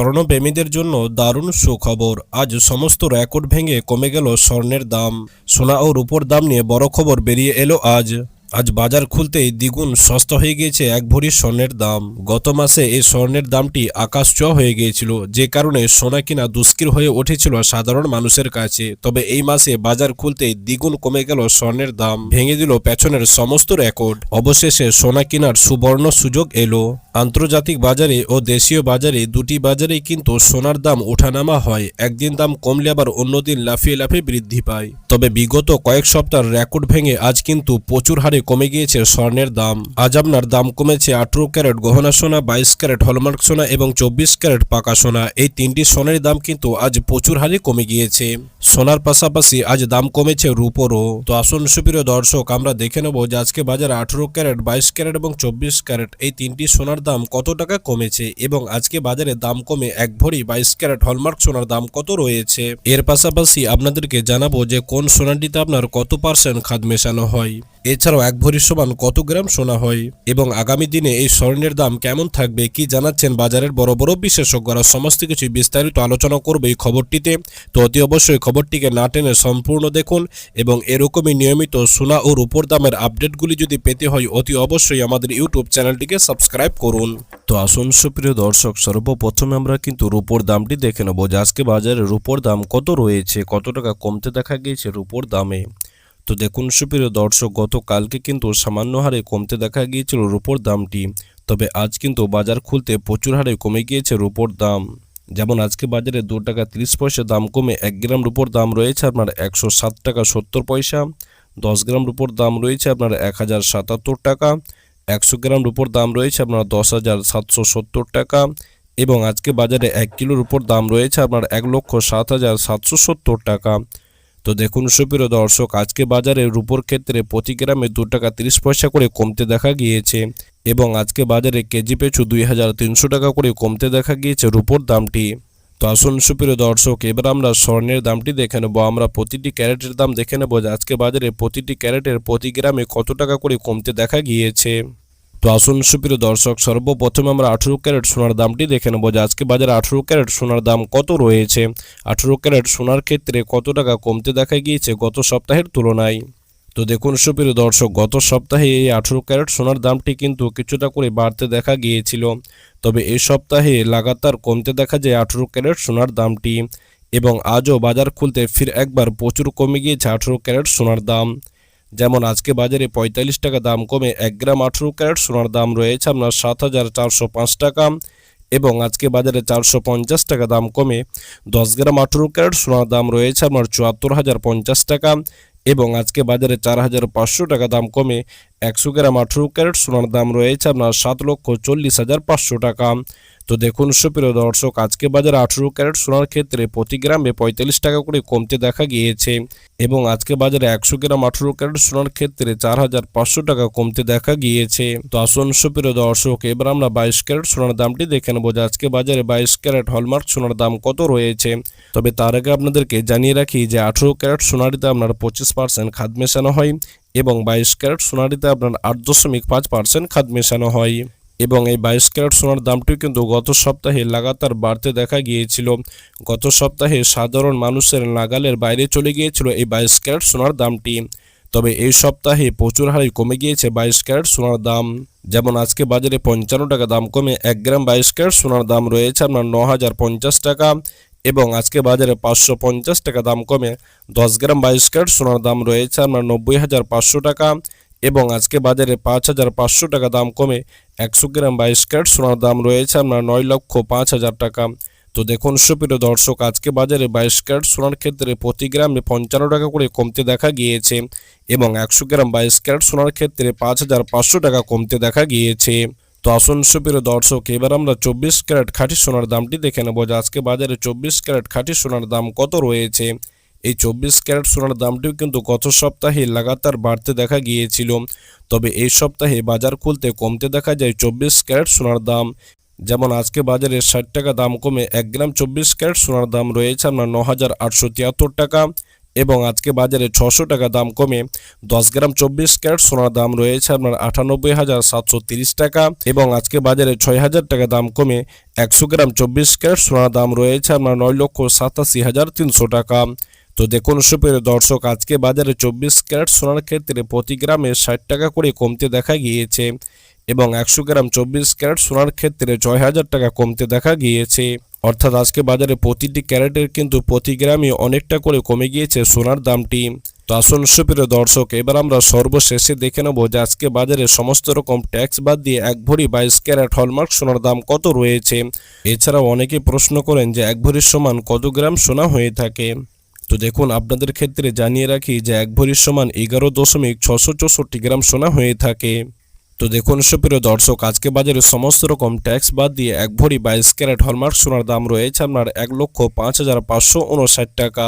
স্বর্ণপ্রেমীদের জন্য দারুণ সুখবর। আজ সমস্ত রেকর্ড ভেঙে কমে গেল স্বর্ণের দাম। সোনা ও রূপোর দাম নিয়ে বড় খবর বেরিয়ে এলো আজ। আজ বাজার খুলতেই দ্বিগুণ সস্তা হয়ে গিয়েছে এক ভরি স্বর্ণের দাম। গত মাসে এই স্বর্ণের দামটি আকাশ ছোঁয়া হয়ে গিয়েছিল, যে কারণে সোনা কিনা দুষ্কির হয়ে উঠেছিল সাধারণ মানুষের কাছে। তবে এই মাসে বাজার খুলতেই দ্বিগুণ কমে গেল স্বর্ণের দাম, ভেঙে দিল পেছনের সমস্ত রেকর্ড। অবশেষে সোনা কেনার সুবর্ণ সুযোগ এলো। আন্তর্জাতিক বাজারে ও দেশীয় বাজারে দুটি বাজারেই কিন্তু সোনার দাম ওঠানামা হয়। একদিন দাম কমলে আবার অন্যদিন লাফিয়ে লাফিয়ে বৃদ্ধি পায়। তবে বিগত কয়েক সপ্তাহের রেকর্ড ভেঙে আজ কিন্তু প্রচুর হারে কমে গিয়েছে স্বর্ণের দাম। আজ আপনার দাম কমেছে আঠেরো ক্যারেট গহনা সোনা, বাইশ ক্যারেট হলমার্ক সোনা এবং চব্বিশ ক্যারেট পাকা সোনা। এই তিনটি সোনার দাম কিন্তু আজ প্রচুর হারে কমে গিয়েছে। সোনার পাশাপাশি আজ দাম কমেছে রূপোরও। তো আসুন সুপ্রিয় দর্শক, আমরা দেখে নেব যে আজকে বাজারে আঠেরো ক্যারেট, বাইশ ক্যারেট এবং চব্বিশ ক্যারেট এই তিনটি সোনার দাম কত টাকা কমেছে এবং আজকে বাজারে দাম কমে এক ভরি বাইশ ক্যারেট হলমার্ক সোনার দাম কত রয়েছে? এর পাশাপাশি আপনাদেরকে জানাব যে কোন সোনাটিতে আপনার কত পার্সেন্ট খাদ মেশানো হয়। এছাড়াও এক ভরির সমান কত গ্রাম সোনা হয়? এবং আগামী দিনে এই স্বর্ণের দাম কেমন থাকবে কি জানাচ্ছেন বাজারের বড় বড় বিশেষজ্ঞরা। সমস্ত কিছু বিস্তারিত আলোচনা করবে এই খবরটিতে। তো অতি অবশ্যই খবরটিকে না টেনে সম্পূর্ণ দেখুন এবং এরকমই নিয়মিত সোনা ও রূপোর দামের আপডেটগুলি যদি পেতে হয়, অতি অবশ্যই আমাদের ইউটিউব চ্যানেলটিকে সাবস্ক্রাইব করুন। তো আসুন সুপ্রিয় দর্শক, সর্বপ্রথমে আমরা কিন্তু রূপোর দামটি দেখে নেব যে আজকে বাজারে রূপোর দাম কত রয়েছে, কত টাকা কমতে দেখা গিয়েছে রূপোর দামে। তো দেখুন, সুপ্রিয় দর্শক, গতকালকে কিন্তু সামান্য হারে কমতে দেখা গিয়েছিল রূপোর দামটি। তবে আজ কিন্তু বাজার খুলতে প্রচুর হারে কমে গিয়েছে রূপোর দাম। যেমন আজকে বাজারে দু টাকা তিরিশ পয়সা দাম কমে এক গ্রাম রূপোর দাম রয়েছে আপনার একশো সাত টাকা সত্তর পয়সা। দশ গ্রাম রুপোর দাম রয়েছে আপনার এক হাজার সাতাত্তর টাকা। একশো গ্রাম রুপোর দাম রয়েছে আপনার দশ হাজার সাতশো সত্তর টাকা। এবং আজকে বাজারে এক কিলোর উপর দাম রয়েছে আপনার এক লক্ষ সাত হাজার সাতশো সত্তর টাকা। তো দেখুন সুপ্রিয় দর্শক, আজকে বাজারে রুপোর ক্ষেত্রে প্রতি গ্রামে দু টাকা তিরিশ পয়সা করে কমতে দেখা গিয়েছে এবং আজকে বাজারে কেজি পেছু দুই হাজার তিনশো টাকা করে কমতে দেখা গিয়েছে রুপোর দামটি। তো আসুন সুপ্রিয় দর্শক, এবার আমরা স্বর্ণের দামটি দেখে নেব। আমরা প্রতিটি ক্যারেটের দাম দেখে নেব যে আজকে বাজারে প্রতিটি ক্যারেটের প্রতি গ্রামে কত টাকা করে কমতে দেখা গিয়েছে। তো আসুন সুপ্রিয় দর্শক, সর্বপ্রথমে আমরা আঠেরো ক্যারেট সোনার দামটি দেখে নেব যে আজকে বাজারে আঠেরো ক্যারেট সোনার দাম কত রয়েছে। আঠেরো ক্যারেট সোনার ক্ষেত্রে কত টাকা কমতে দেখা গিয়েছে গত সপ্তাহের তুলনায়? তো দেখুন সুপ্রিয় দর্শক, গত সপ্তাহে এই আঠেরো ক্যারেট সোনার দামটি কিন্তু কিছুটা করে বাড়তে দেখা গিয়েছিল। তবে এই সপ্তাহে লাগাতার কমতে দেখা যায় আঠেরো ক্যারেট সোনার দামটি এবং আজও বাজার খুলতে ফির একবার প্রচুর কমে গিয়েছে আঠেরো ক্যারেট সোনার দাম। যেমন আজকে বাজারে পঁয়তাল্লিশ টাকা দাম কমে এক গ্রাম আঠেরো ক্যারেট সোনার দাম রয়েছে আপনার সাত হাজার চারশো পাঁচ টাকা এবং আজকে বাজারে চারশো পঞ্চাশ টাকা দাম কমে দশ গ্রাম আঠেরো ক্যারেট সোনার দাম রয়েছে আপনার চুয়াত্তর হাজার পঞ্চাশ টাকা এবং আজকে বাজারে চার হাজার পাঁচশো টাকা দাম কমে একশো গ্রাম আঠেরো ক্যারেট সোনার দাম রয়েছে আপনার সাত লক্ষ চল্লিশ হাজার পাঁচশো টাকা। তো দেখুন, সুপ্রিয় দর্শক, আজকে বাজারে আঠেরো ক্যারেট সোনার ক্ষেত্রে প্রতি গ্রামে পঁয়তাল্লিশ টাকা করে কমতে দেখা গিয়েছে এবং আজকে বাজারে একশো গ্রাম আঠেরো ক্যারেট সোনার ক্ষেত্রে চার হাজার পাঁচশো টাকা কমতে দেখা গিয়েছে। তো আসুন, সুপ্রিয় দর্শক, এবার আমরা বাইশ ক্যারেট সোনার দামটি দেখে নেব যে আজকে বাজারে বাইশ ক্যারেট হলমার্ক সোনার দাম কত রয়েছে। তবে তার আগে আপনাদেরকে জানিয়ে রাখি যে আঠেরো ক্যারেট সোনারিতে আপনার পঁচিশ পার্সেন্ট খাদ মেশানো হয় এবং বাইশ ক্যারেট সোনারিতে আপনার আট দশমিক পাঁচ পার্সেন্ট খাদ মেশানো হয়। এবং এই বাইশ ক্যারেট সোনার দামটিও কিন্তু গত সপ্তাহে লাগাতার বাড়তে দেখা গিয়েছিল। গত সপ্তাহে সাধারণ মানুষের নাগালের বাইরে চলে গিয়েছিল এই বাইশ ক্যারেট সোনার দামটি। তবে এই সপ্তাহে প্রচুর হারে কমে গিয়েছে বাইশ ক্যারেট সোনার দাম। যেমন আজকে বাজারে পঞ্চান্ন টাকা দাম কমে এক গ্রাম বাইশ ক্যারেট সোনার দাম রয়েছে আপনার ন হাজার পঞ্চাশ টাকা এবং আজকে বাজারে পাঁচশো পঞ্চাশ টাকা দাম কমে দশ গ্রাম বাইশ ক্যারেট সোনার দাম রয়েছে আপনার নব্বই হাজার পাঁচশো টাকা। এবং আজকে বাজারে পাঁচ হাজার পাঁচশো টাকা দাম কমে একশো গ্রাম বাইশ ক্যারেট সোনার দাম রয়েছে আপনার নয় লক্ষ পাঁচ হাজার টাকা। তো দেখুন, সুপ্রিয় দর্শক, আজকে বাজারে বাইশ ক্যারেট সোনার ক্ষেত্রে প্রতি গ্রামে পঞ্চান্ন টাকা করে কমতে দেখা গিয়েছে এবং একশো গ্রাম বাইশ ক্যারেট সোনার ক্ষেত্রে পাঁচ হাজার পাঁচশো টাকা কমতে দেখা গিয়েছে। তো আসুন, সুপ্রিয় দর্শক, এবার আমরা চব্বিশ ক্যারেট খাঁটি সোনার দামটি দেখে নেব যে আজকে বাজারে চব্বিশ ক্যারেট খাঁটি সোনার দাম কত রয়েছে। এই চব্বিশ ক্যারেট সোনার দামটিও কিন্তু গত সপ্তাহে লাগাতার বাড়তে দেখা গিয়েছিল। তবে এই সপ্তাহে বাজার খুলতে কমতে দেখা যায় চব্বিশ ক্যারেট সোনার দাম। যেমন আজকে বাজারে ষাট টাকা দাম কমে এক গ্রাম চব্বিশ ক্যারেট সোনার দাম রয়েছে আপনার ন হাজার আটশো তিয়াত্তর টাকা এবং আজকে বাজারে ছশো টাকা দাম কমে দশ গ্রাম চব্বিশ ক্যারেট সোনার দাম রয়েছে আপনার আটানব্বই হাজার সাতশো তিরিশ টাকা এবং আজকে বাজারে ছয় হাজার টাকা দাম কমে একশো গ্রাম চব্বিশ ক্যারেট সোনার দাম রয়েছে আপনার নয় লক্ষ সাতাশি হাজার তিনশো টাকা। তো দেখুন সুপের দর্শক, আজকে বাজারে চব্বিশ ক্যারেট সোনার ক্ষেত্রে প্রতি গ্রামে ষাট টাকা করে কমতে দেখা গিয়েছে এবং একশো গ্রাম চব্বিশ ক্যারেট সোনার ক্ষেত্রে ছয় হাজার টাকা কমতে দেখা গিয়েছে। অর্থাৎ আজকে বাজারে প্রতিটি ক্যারেটের কিন্তু প্রতি গ্রামে অনেকটা করে কমে গিয়েছে সোনার দামটি। তো আসুন, সুপ্রিয় দর্শক, এবার আমরা সর্বশেষে দেখে নেব যে আজকে বাজারে সমস্ত রকম ট্যাক্স বাদ দিয়ে এক ভরি বাইশ ক্যারেট হলমার্ক সোনার দাম কত রয়েছে? এছাড়াও অনেকে প্রশ্ন করেন যে এক ভরির সমান কত গ্রাম সোনা হয়ে থাকে? তো দেখুন, আপনাদের ক্ষেত্রে জানিয়ে রাখি যে এক ভরির সমান এগারো দশমিক ছশো চৌষট্টি গ্রাম সোনা হয়ে থাকে। তো দেখুন, সুপ্রিয় দর্শক, আজকে বাজারে সমস্ত রকম ট্যাক্স বাদ দিয়ে এক ভরি বাইশ ক্যারেট হলমার্ক সোনার দাম রয়েছে আপনার এক লক্ষ পাঁচ হাজার পাঁচশো উনষাট টাকা।